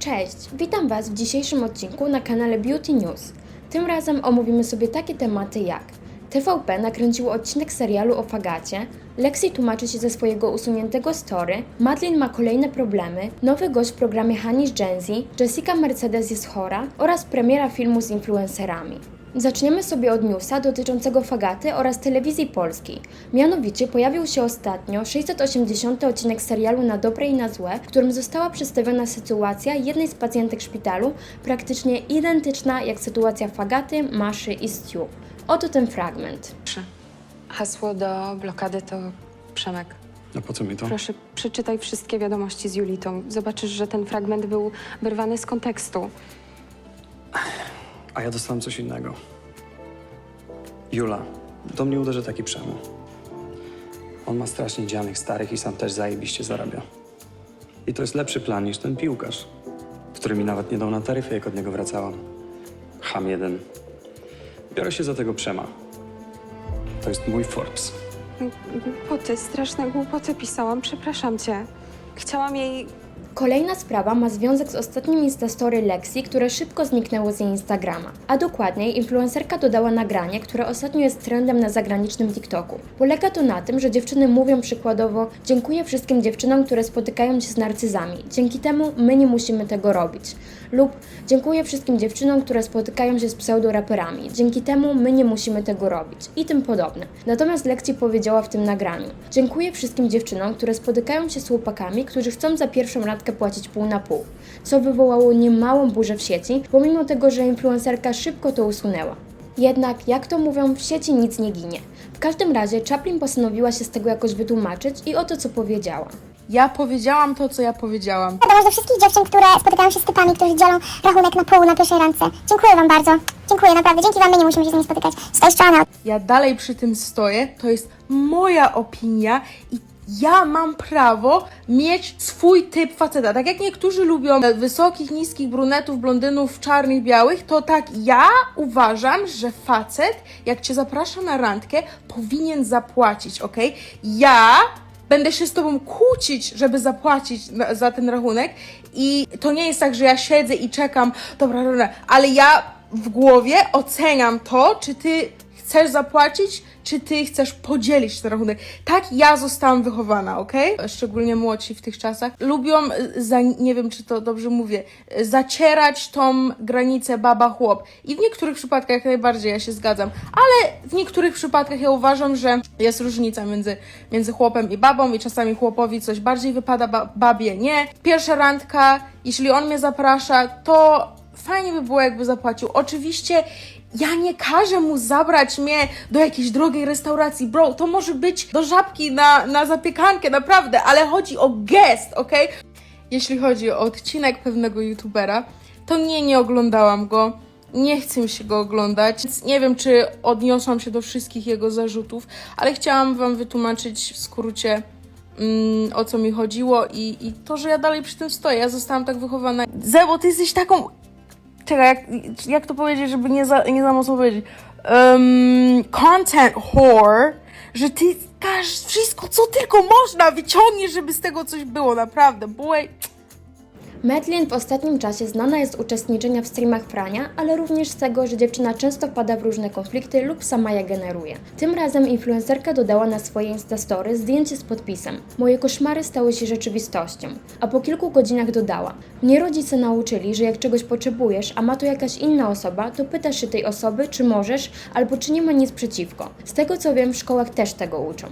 Cześć, witam Was w dzisiejszym odcinku na kanale Beauty News. Tym razem omówimy sobie takie tematy jak TVP nakręciło odcinek serialu o Fagacie, Lexi tłumaczy się ze swojego usuniętego story, Madeline ma kolejne problemy, nowy gość w programie Hanish Genzi, Jessica Mercedes jest chora oraz premiera filmu z influencerami. Zaczniemy sobie od newsa dotyczącego Fagaty oraz telewizji polskiej. Mianowicie pojawił się ostatnio 680 odcinek serialu Na dobre i na złe, w którym została przedstawiona sytuacja jednej z pacjentek szpitalu, praktycznie identyczna jak sytuacja Fagaty, Maszy i Stu. Oto ten fragment. Proszę. Hasło do blokady to Przemek. A po co mi to? Proszę, przeczytaj wszystkie wiadomości z Julitą. Zobaczysz, że ten fragment był wyrwany z kontekstu. A ja dostałem coś innego. Jula, do mnie uderzy taki przemu. On ma strasznie dzianych starych i sam też zajebiście zarabia. I to jest lepszy plan niż ten piłkarz, który mi nawet nie dał na taryfę, jak od niego wracałam. Ham jeden. Biorę się za tego przema. To jest mój Forbes. Głupoty, straszne głupoty pisałam. Przepraszam cię. Chciałam jej... Kolejna sprawa ma związek z ostatnim Instastory Lexi, które szybko zniknęło z jej Instagrama. A dokładniej, influencerka dodała nagranie, które ostatnio jest trendem na zagranicznym TikToku. Polega to na tym, że dziewczyny mówią przykładowo Dziękuję wszystkim dziewczynom, które spotykają się z narcyzami. Dzięki temu my nie musimy tego robić. Lub Dziękuję wszystkim dziewczynom, które spotykają się z pseudoraperami. Dzięki temu my nie musimy tego robić. I tym podobne. Natomiast Lexi powiedziała w tym nagraniu Dziękuję wszystkim dziewczynom, które spotykają się z chłopakami, którzy chcą za pierwszą randkę płacić pół na pół. Co wywołało niemałą burzę w sieci, pomimo tego, że influencerka szybko to usunęła. Jednak, jak to mówią, w sieci nic nie ginie. W każdym razie Chaplin postanowiła się z tego jakoś wytłumaczyć i oto co powiedziała. Ja powiedziałam to, co ja powiedziałam. Wiadomość do wszystkich dziewczyn, które spotykają się z typami, którzy dzielą rachunek na pół na pierwszej randce. Dziękuję wam bardzo. Dziękuję, naprawdę. Dzięki wam my nie musimy się z nimi spotykać. Strony. Ja dalej przy tym stoję. To jest moja opinia i ja mam prawo mieć swój typ faceta. Tak jak niektórzy lubią wysokich, niskich, brunetów, blondynów, czarnych, białych, to tak ja uważam, że facet, jak cię zaprasza na randkę, powinien zapłacić, ok? Ja będę się z tobą kłócić, żeby zapłacić za ten rachunek. I to nie jest tak, że ja siedzę i czekam, dobra, dobra, ale ja w głowie oceniam to, czy ty chcesz zapłacić, czy ty chcesz podzielić ten rachunek. Tak ja zostałam wychowana, ok? Szczególnie młodsi w tych czasach. Lubią, y, za, nie wiem czy to dobrze mówię, y, zacierać tą granicę baba-chłop. I w niektórych przypadkach jak najbardziej ja się zgadzam, ale w niektórych przypadkach ja uważam, że jest różnica między, między chłopem i babą i czasami chłopowi coś bardziej wypada, ba babie nie. Pierwsza randka, jeśli on mnie zaprasza, to fajnie by było, jakby zapłacił. Oczywiście ja nie każę mu zabrać mnie do jakiejś drogiej restauracji, bro. To może być do żabki na, na zapiekankę, naprawdę, ale chodzi o gest, ok? Jeśli chodzi o odcinek pewnego youtubera, to nie, nie oglądałam go. Nie chcę się go oglądać, więc nie wiem, czy odniosłam się do wszystkich jego zarzutów, ale chciałam Wam wytłumaczyć w skrócie, mm, o co mi chodziło i, i to, że ja dalej przy tym stoję. Ja zostałam tak wychowana. Zebo, ty jesteś taką czekaj, jak, jak to powiedzieć, żeby nie za, nie za mocno powiedzieć, um, content whore, że ty każesz wszystko, co tylko można, wyciągniesz, żeby z tego coś było, naprawdę, boy. Madeline w ostatnim czasie znana jest z uczestniczenia w streamach prania, ale również z tego, że dziewczyna często wpada w różne konflikty lub sama je generuje. Tym razem influencerka dodała na swoje Instastory zdjęcie z podpisem Moje koszmary stały się rzeczywistością, a po kilku godzinach dodała Mnie rodzice nauczyli, że jak czegoś potrzebujesz, a ma to jakaś inna osoba, to pytasz się tej osoby, czy możesz, albo czy nie ma nic przeciwko. Z tego co wiem, w szkołach też tego uczą.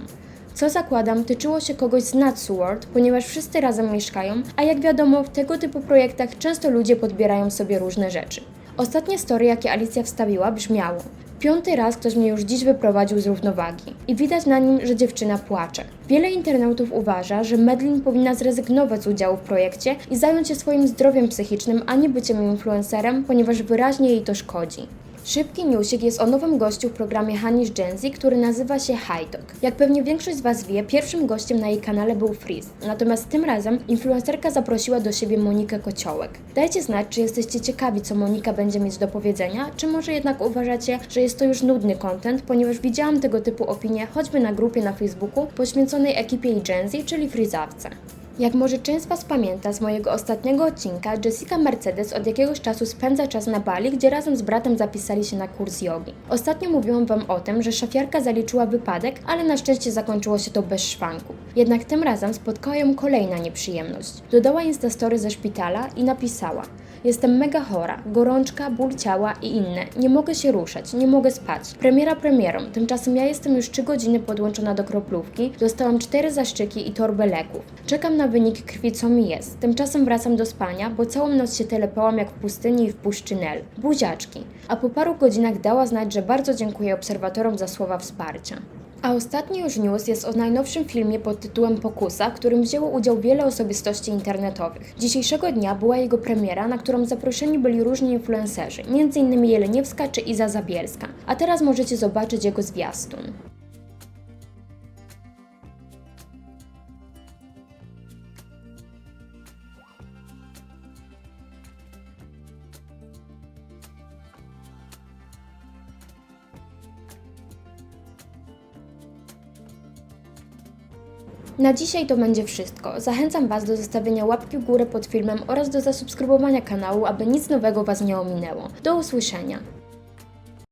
Co zakładam, tyczyło się kogoś z Natsworld, ponieważ wszyscy razem mieszkają, a jak wiadomo, w tego typu projektach często ludzie podbierają sobie różne rzeczy. Ostatnie story, jakie Alicja wstawiła, brzmiało Piąty raz ktoś mnie już dziś wyprowadził z równowagi. I widać na nim, że dziewczyna płacze. Wiele internautów uważa, że Medlin powinna zrezygnować z udziału w projekcie i zająć się swoim zdrowiem psychicznym, a nie byciem influencerem, ponieważ wyraźnie jej to szkodzi. Szybki newsik jest o nowym gościu w programie Hanish Genzi, który nazywa się Hajdok. Jak pewnie większość z Was wie, pierwszym gościem na jej kanale był Freeze. Natomiast tym razem influencerka zaprosiła do siebie Monikę Kociołek. Dajcie znać, czy jesteście ciekawi, co Monika będzie mieć do powiedzenia, czy może jednak uważacie, że jest to już nudny content, ponieważ widziałam tego typu opinie choćby na grupie na Facebooku poświęconej ekipie i Genzi, czyli Freezawce. Jak może część z Was pamięta z mojego ostatniego odcinka, Jessica Mercedes od jakiegoś czasu spędza czas na Bali, gdzie razem z bratem zapisali się na kurs jogi. Ostatnio mówiłam Wam o tym, że szafiarka zaliczyła wypadek, ale na szczęście zakończyło się to bez szwanku. Jednak tym razem spotkała ją kolejna nieprzyjemność. Dodała instastory ze szpitala i napisała Jestem mega chora, gorączka, ból ciała i inne. Nie mogę się ruszać, nie mogę spać. Premiera premierą, tymczasem ja jestem już 3 godziny podłączona do kroplówki, dostałam 4 zaszczyki i torbę leków. Czekam na wynik krwi, co mi jest. Tymczasem wracam do spania, bo całą noc się telepałam jak w pustyni i w puszczy Nel. Buziaczki. A po paru godzinach dała znać, że bardzo dziękuję obserwatorom za słowa wsparcia. A ostatni już news jest o najnowszym filmie pod tytułem Pokusa, w którym wzięło udział wiele osobistości internetowych. Dzisiejszego dnia była jego premiera, na którą zaproszeni byli różni influencerzy, m.in. Jeleniewska czy Iza Zabielska. A teraz możecie zobaczyć jego zwiastun. Na dzisiaj to będzie wszystko. Zachęcam Was do zostawienia łapki w górę pod filmem oraz do zasubskrybowania kanału, aby nic nowego Was nie ominęło. Do usłyszenia!